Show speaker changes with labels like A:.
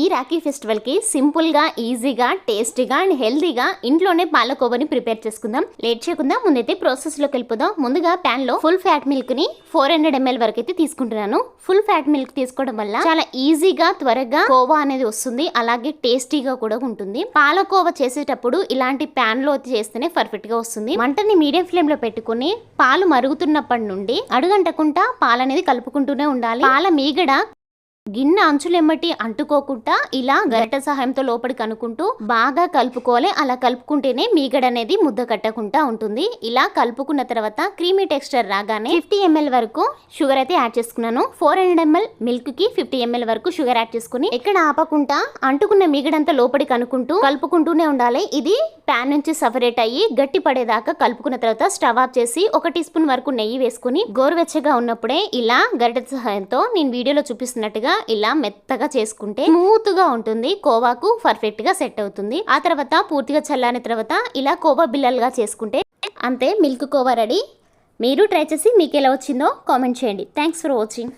A: ఈ రాఖీ ఫెస్టివల్కి సింపుల్గా ఈజీగా టేస్టీగా అండ్ హెల్దీగా ఇంట్లోనే పాలకోవని ప్రిపేర్ చేసుకుందాం. లేట్ చేయకుండా ముందైతే ప్రాసెస్లోకి వెళ్ళిపోదాం. ముందుగా ప్యాన్లో ఫుల్ ఫ్యాట్ మిల్క్ని ఫోర్ హండ్రెడ్ ఎంఎల్ వరకు అయితే తీసుకుంటున్నాను. ఫుల్ ఫ్యాట్ మిల్క్ తీసుకోవడం వల్ల చాలా ఈజీగా త్వరగా కోవా అనేది వస్తుంది. అలాగే టేస్టీగా కూడా ఉంటుంది. పాలకోవా చేసేటప్పుడు ఇలాంటి ప్యాన్లో చేస్తేనే పర్ఫెక్ట్గా వస్తుంది. మంటని మీడియం ఫ్లేమ్లో పెట్టుకుని పాలు మరుగుతున్నప్పటి నుండి అడుగంటకుండా పాలు అనేది కలుపుకుంటూనే ఉండాలి. పాల మీగడ గిన్నె అంచులెమ్మటి అంటుకోకుండా ఇలా గరిట సహాయంతో లోపలికి అనుకుంటూ బాగా కలుపుకోవాలి. అలా కలుపుకుంటేనే మీగడ అనేది ముద్ద కట్టకుండా ఉంటుంది. ఇలా కలుపుకున్న తర్వాత క్రీమీ టెక్స్చర్ రాగానే ఫిఫ్టీ ఎంఎల్ వరకు షుగర్ అయితే యాడ్ చేసుకున్నాను. ఫోర్ హండ్రెడ్ ఎంఎల్ మిల్క్కి ఫిఫ్టీ ఎంఎల్ వరకు షుగర్ యాడ్ చేసుకుని ఎక్కడ ఆపకుండా అంటుకున్న మీగడంతా లోపలికి అనుకుంటూ కలుపుకుంటూనే ఉండాలి. ఇది ప్యాన్ నుంచి సపరేట్ అయ్యి గట్టి పడేదాకా కలుపుకున్న తర్వాత స్టవ్ ఆఫ్ చేసి ఒక టీ స్పూన్ వరకు నెయ్యి వేసుకుని గోరువెచ్చగా ఉన్నప్పుడే ఇలా గరిట సహాయంతో నేను వీడియోలో చూపిస్తున్నట్టుగా ఇలా మెత్తగా చేసుకుంటే స్మూత్గా ఉంటుంది. కోవాకు పర్ఫెక్ట్గా సెట్ అవుతుంది. ఆ తర్వాత పూర్తిగా చల్లారిన తర్వాత ఇలా కోవా బిల్లలుగా చేసుకుంటే అంతే మిల్క్ కోవా రెడీ. మీరు ట్రై చేసి మీకు ఎలా వచ్చిందో కామెంట్ చేయండి. Thanks for watching.